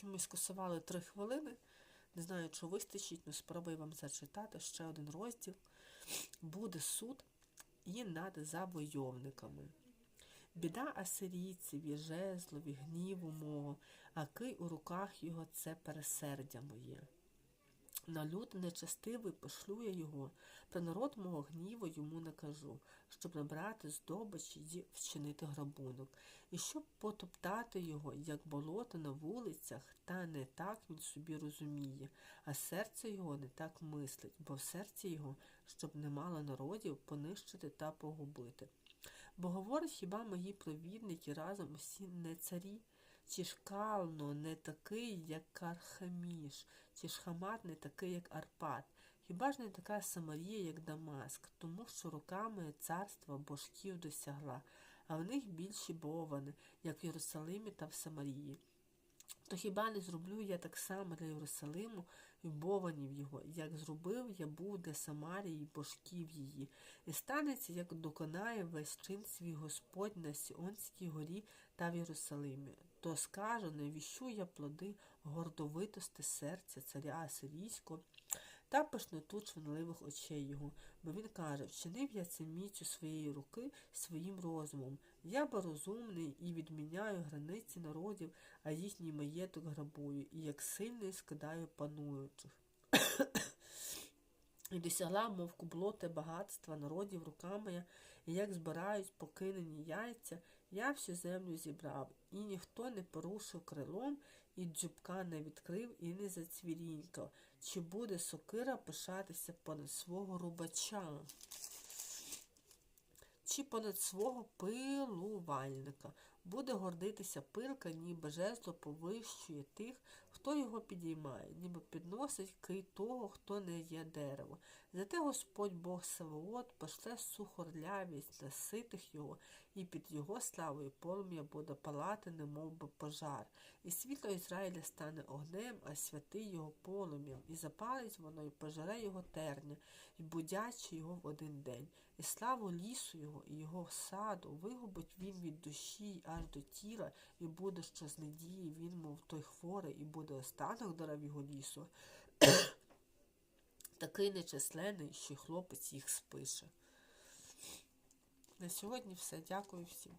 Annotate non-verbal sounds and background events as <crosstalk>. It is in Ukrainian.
чомусь скасували три хвилини. Не знаю, чи вистачить, але спробую вам зачитати ще один розділ. Буде суд і над завойовниками. Біда асирійців і жезлові, гніву мого, а кий у руках його це пересердя моє. На люд нечестивий пошлю я його, про народ мого гніву йому накажу, щоб набрати здобичі й вчинити грабунок, і щоб потоптати його, як болото на вулицях, та не так він собі розуміє, а серце його не так мислить, бо в серці його, щоб не мало народів, понищити та погубити. Бо говорять хіба мої провідники разом усі не царі? Чи ж Кално не такий, як Кархаміш, чи ж Хамат не такий, як Арпад? Хіба ж не така Самарія, як Дамаск, тому що руками царства божків досягла, а в них більші бовани, як в Єрусалимі та в Самарії. То хіба не зроблю я так само для Єрусалиму і бованів його, як зробив я був для Самарії й божків її, і станеться, як доконає весь чин свій Господь на Сіонській горі та в Єрусалимі. То скажу, не віщу я плоди гордовитости серця царя Асирійського та пишноту чванливих очей його, бо він каже, вчинив я це міцю своєї руки своїм розумом. Я бо розумний і відміняю границі народів, а їхній маєток грабую, і як сильний скидаю пануючих. <coughs> І досягла, мов кублоте багатства народів руками і як збирають покинені яйця, я всю землю зібрав, і ніхто не порушив крилом, і дзюбка не відкрив і не зацвірінькав. Чи буде сокира пишатися понад свого рубача? Чи понад свого пилувальника буде гордитися пилка, ніби жезло повищує тих, хто його підіймає, ніби підносить кий того, хто не є дерево. Зате Господь Бог Савоот пошле сухорлявість на ситих його, і під його славою полум'я буде палати, немов би пожар. І світло Ізраїля стане огнем, а святий його полум'ям, і запалить воно, і пожере його терня, і будячи його в один день. І славу лісу його, і його саду вигубить він від душі аж до тіла, і буде ще з надії він, мов той хворий, і буде останок дерев його лісу. <coughs> Такий нечисленний, що хлопець їх спише. На сьогодні все. Дякую всім.